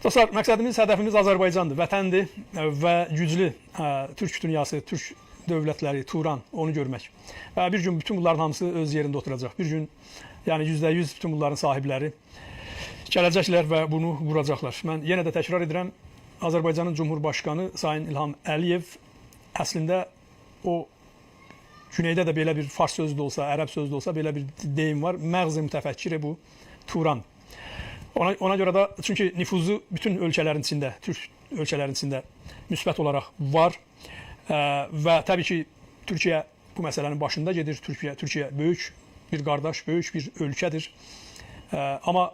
Dostlar, məqsədimiz, hədəfimiz Azərbaycandır, vətəndir və güclü türk dünyası, türk dövlətləri, Turan, onu görmək. Və bir gün bütün bunların hamısı öz yerində oturacaq. Bir gün, yəni %100 bütün bunların sahibləri gələcəklər və bunu quracaqlar. Mən yenə də təkrar edirəm, Azərbaycanın Cumhurbaşqanı Sayın İlham Əliyev əslində o Güneydə də belə bir fars sözü də olsa, ərəb sözü də olsa belə bir deyim var. Məğzi mütəfəkkiri bu Turan. Ona, ona görə də çünki nüfuzu bütün ölkələrin içində, türk ölkələrin içində müsbət olaraq var. Ə, və təbii ki, Türkiyə bu məsələnin başında gedir. Türkiyə Türkiyə böyük bir qardaş, böyük bir ölkədir. Ə, amma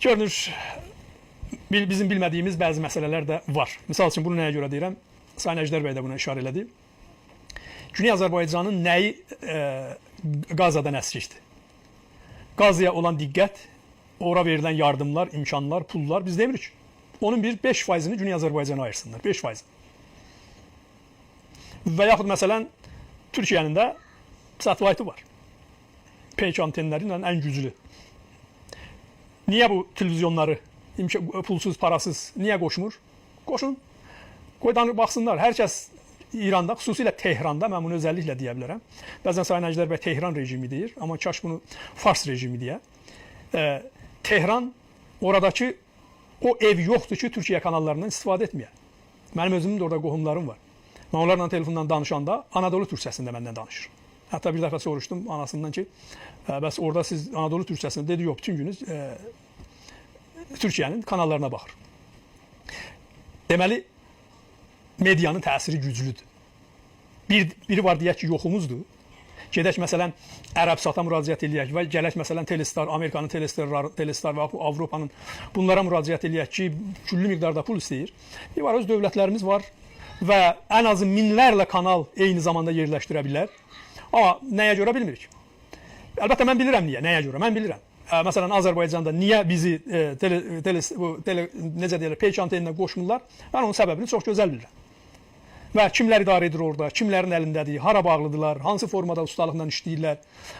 görünür bizim bilmədiyimiz bəzi məsələlər də var. Məsəl üçün bunu nəyə görə deyirəm? Sayın Əjdər bəy də buna işarə elədi. Güney Azərbaycanın nəyi e, Qazadan əsirikdir? Qazaya olan diqqət, ora verilən yardımlar, imkanlar, pullar biz demirik. Onun bir 5 faizini Güney Azərbaycana ayırsınlar. 5 faiz. Və yaxud məsələn Türkiyənin də satellaytı var. Peyk antenləri ilə ən güclü. Niyə bu televizyonları pulsuz, parasız niyə qoşmur? Qoşun. Qoy danır baxsınlar. Hər kəs İranda, xüsusilə Tehranda, mən bunu özəlliklə deyə bilərəm. Bəzən Sayın Əjdər bəy Tehran rejimi deyir, amma kaş bunu Fars rejimi deyə. E, Tehran oradakı o ev yoxdur ki, Türkiyə kanallarından istifadə etməyə. Mənim özümün də orada qohumlarım var. Mən onlarla telefondan danışanda Anadolu türkçəsində məndən danışır. Hətta bir dəfə soruşdum anasından ki, bəs orada siz Anadolu türkçəsində dedi, yox, bütün gününüz ə, Türkiyənin kanallarına baxır. Deməli, medianın təsiri güclüdür. Bir, biri var deyək ki, yoxumuzdur. Gedək məsələn Ərəbsata müraciət eləyək və gələk məsələn Telestar, Amerikanın Telestar, Telestar və Avropanın bunlara müraciət eləyək ki, küllü miqdarda pul istəyir. Bir var öz dövlətlərimiz var və ən azı minlərlə kanal eyni zamanda yerləşdirə bilər. Amma nəyə görə bilmirik. Əlbəttə mən bilirəm niyə, nəyə görə? Mən bilirəm. Məsələn Azərbaycanda niyə bizi e, tele, tele, bu, tele, necə deyirlər, peyk anteninə qoşmurlar? Mən onun səbəbini çox gözəl bilirəm. Və kimlər idarə edir orada, kimlərin əlindədir, hara bağlıdırlar, hansı formada ustalıqla işləyirlər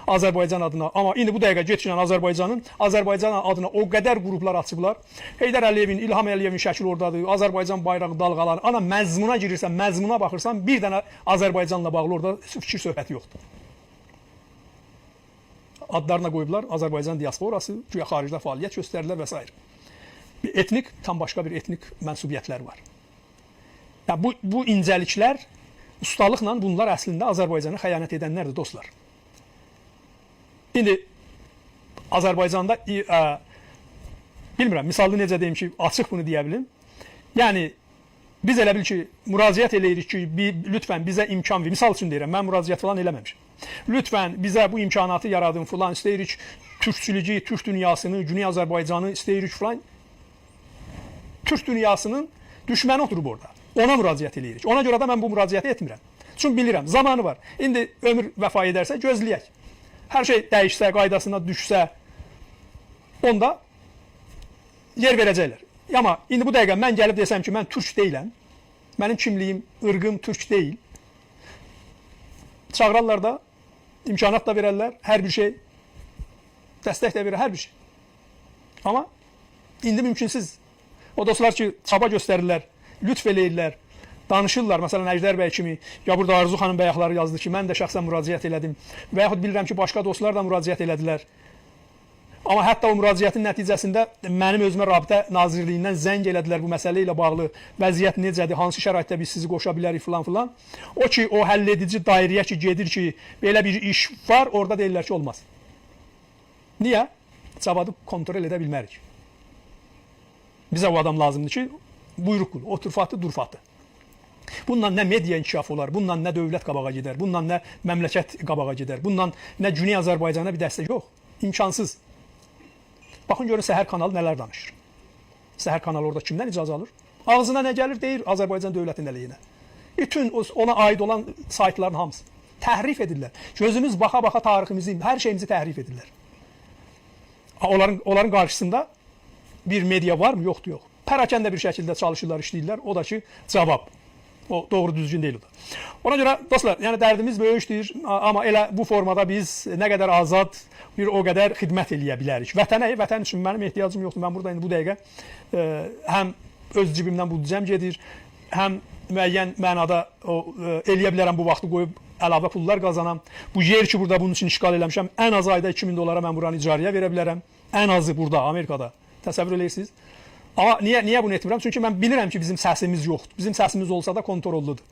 Azərbaycan adına. Amma indi bu dəqiqə getçən Azərbaycanın Azərbaycan adına o qədər qruplar açıblar. Heydər Əliyevin, İlham Əliyevin şəkli oradadır. Azərbaycan bayrağı dalğalanır. Ana məzmuna girirsən, məzmuna baxırsan, bir dənə Azərbaycanla bağlı orada fikir söhbəti yoxdur. Adlarına qoyublar Azərbaycan diasporası, güya xaricdə fəaliyyət göstərirlər və s. Bir etnik, tam başqa bir etnik mənsubiyyətləri var. Ya bu, bu incəliklər ustalıqla bunlar əslində Azərbaycana xəyanət edənlərdir dostlar. İndi Azərbaycanda ə, bilmirəm, misalını necə deyim ki, açıq bunu deyə bilim. Yəni biz elə bil ki, müraciət eləyirik ki, bir, lütfən bizə imkan ver. Misal üçün deyirəm, mən müraciət falan eləməmişəm. Lütfən bizə bu imkanatı yaradın falan istəyirik. Türkçülüyü, Türk dünyasını, Güney Azərbaycanı istəyirik falan. Türk dünyasının düşməni oturub orada. Ona müraciət eləyirik. Ona görə də mən bu müraciəti etmirəm. Çünki bilirəm, zamanı var. İndi ömür vəfa edərsə gözləyək. Hər şey dəyişsə, qaydasına düşsə, onda yer verəcəklər. Amma indi bu dəqiqə mən gəlib desəm ki, mən türk deyiləm. Mənim kimliyim, ırqım türk deyil. Çağırarlar da, imkanat da verərlər, hər bir şey dəstək də verir, hər bir şey. Amma indi mümkünsüz. O dostlar ki, çaba göstərirlər, lütf eləyirlər, danışırlar. Məsələn, Əjdər bəy kimi, ya burada Arzu xanım bəyəxları yazdı ki, mən də şəxsən müraciət elədim. Və yaxud bilirəm ki, başqa dostlar da müraciət elədilər. Amma hətta o müraciətin nəticəsində mənim özümə Rabitə Nazirliyindən zəng elədilər bu məsələ ilə bağlı. Vəziyyət necədir, hansı şəraitdə biz sizi qoşa bilərik filan filan. O ki, o həll edici dairəyə ki gedir ki, belə bir iş var, orada deyirlər ki, olmaz. Niyə? Cavabı kontrol edə bilmərik. Bizə o adam lazımdır ki, buyruq qul, otur fatı, dur fatı. Bununla nə media inkişafı olar, bununla nə dövlət qabağa gedər, bununla nə məmləkət qabağa gedər, bununla nə Güney Azərbaycana bir dəstək yox. İmkansız. Baxın görün Səhər kanalı nələr danışır. Səhər kanalı orada kimdən icazə alır? Ağzına nə gəlir deyir Azərbaycan dövlətinin əleyhinə. Bütün o- ona aid olan saytların hamısı təhrif edirlər. Gözümüz baxa-baxa tariximizi, hər şeyimizi təhrif edirlər. Onların onların qarşısında bir media var mı? Yoxdur, yox. Pərakəndə bir şəkildə çalışırlar, işləyirlər. O da ki, cavab. O doğru düzgün deyil o da. Ona görə dostlar, yəni dərdimiz böyükdür, amma elə bu formada biz nə qədər azad bir o qədər xidmət eləyə bilərik. Vətənə, vətən üçün mənim ehtiyacım yoxdur. Mən burada indi bu dəqiqə e, həm öz cibimdən büdcəm gedir, həm müəyyən mənada o e, eləyə bilərəm bu vaxtı qoyub əlavə pullar qazanam. Bu yer ki burada bunun üçün işğal eləmişəm, ən az ayda 2000 dollara mən buranı icarəyə verə bilərəm. Ən azı burada Amerikada. Təsəvvür eləyirsiniz? Amma niyə niyə bunu etmirəm? Çünki mən bilirəm ki, bizim səsimiz yoxdur. Bizim səsimiz olsa da kontrolludur.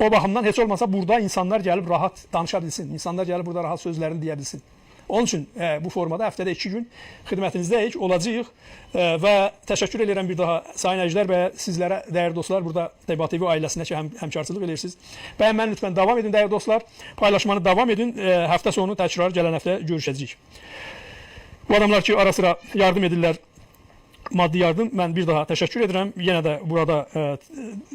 O baxımdan heç olmasa burada insanlar gəlib rahat danışa bilsin. İnsanlar gəlib burada rahat sözlərini deyə bilsin. Onun üçün e, bu formada həftədə 2 gün xidmətinizdəyik, olacağıq e, və təşəkkür edirəm bir daha sayın əjdər və sizlərə dəyərli dostlar burada Debat TV ailəsinə ki həm həmkarçılıq edirsiniz. Bəyənməni lütfən davam edin dəyərli dostlar. Paylaşmanı davam edin. E, həftə sonu təkrar gələn həftə görüşəcəyik. Bu adamlar ki ara sıra yardım edirlər maddi yardım mən bir daha təşəkkür edirəm. Yenə də burada e,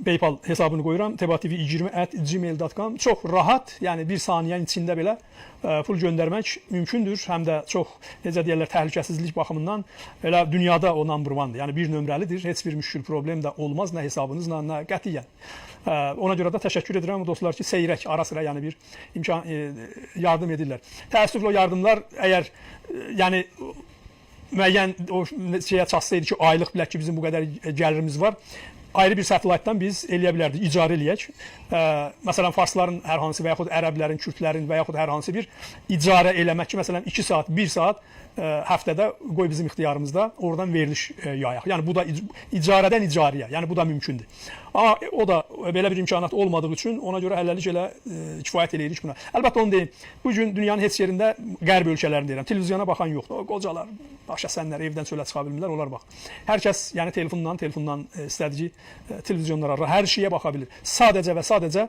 PayPal hesabını qoyuram. tebatv20@gmail.com. Çox rahat, yəni 1 saniyənin içində belə e, pul göndərmək mümkündür. Həm də çox necə deyirlər, təhlükəsizlik baxımından elə dünyada o number one-dır. Yəni bir nömrəlidir. Heç bir müşkül problem də olmaz nə hesabınızla, nə qətiyyən. E, Ona görə də təşəkkür edirəm dostlar ki, seyrək ara sıra yəni bir imkan e, yardım edirlər. Təəssüflə yardımlar əgər e, yəni müəyyən o şeyə çatsaydı ki, aylıq bilək ki, bizim bu qədər gəlirimiz var. Ayrı bir satellitdən biz eləyə bilərdik, icarə eləyək. Ə, məsələn, farsların hər hansı və yaxud ərəblərin, kürdlərin və yaxud hər hansı bir icarə eləmək ki, məsələn 2 saat, 1 saat ə, həftədə qoy bizim ixtiyarımızda oradan veriliş ə, yayaq. Yəni bu da ic icarədən icariyə, yəni bu da mümkündür. Amma o da belə bir imkanat olmadığı üçün ona görə həlləlik elə ə, kifayət eləyirik buna. Əlbəttə onu deyim. Bu gün dünyanın heç yerində qərb ölkələrində deyirəm, televizyona baxan yoxdur. O qocalar, başa sənlər evdən çölə çıxa bilmirlər, onlar bax. Hər kəs yəni telefondan, telefondan ə, istədiyi ə, televizyonlara, hər şeyə baxa bilir. Sadəcə və sadəcə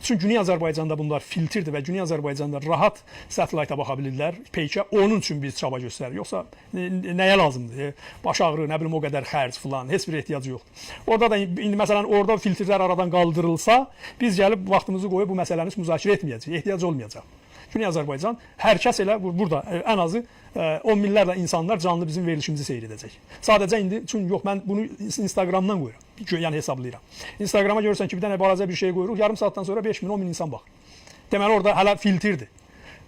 çünki Güney Azərbaycanda bunlar filtrdir və Güney Azərbaycanda rahat satellite baxa bilirlər. Peykə onun üçün biz çaba göstəririk. Yoxsa nə- nəyə lazımdır? E, Baş ağrı, nə bilim o qədər xərc filan, heç bir ehtiyacı yoxdur. Orada da indi məsələn orada filtrlər aradan qaldırılsa, biz gəlib vaxtımızı qoyub bu məsələni müzakirə etməyəcəyik. Ehtiyac olmayacaq. Güney Azərbaycan hər kəs elə bu- burada e, ən azı e, 10 minlərlə insanlar canlı bizim verilişimizi seyr edəcək. Sadəcə indi çünki yox mən bunu Instagramdan qoyuram. Yəni hesablayıram. Instagrama görürsən ki, bir dənə balaca bir şey qoyuruq, yarım saatdan sonra 5 min, 10 min insan baxır. Deməli orada hələ filtrdir.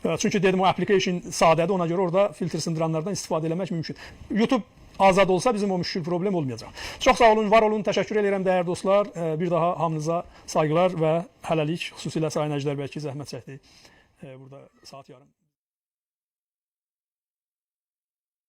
E, Çünki dedim o application sadədir, ona görə orada filtr sındıranlardan istifadə etmək mümkün. YouTube azad olsa bizim o müşkül problem olmayacaq. Çox sağ olun, var olun, təşəkkür edirəm dəyərli dostlar. E, Bir daha hamınıza sayğılar və hələlik xüsusilə sayın Əjdər bəlkə zəhmət çəkdi. E, Burada saat yarım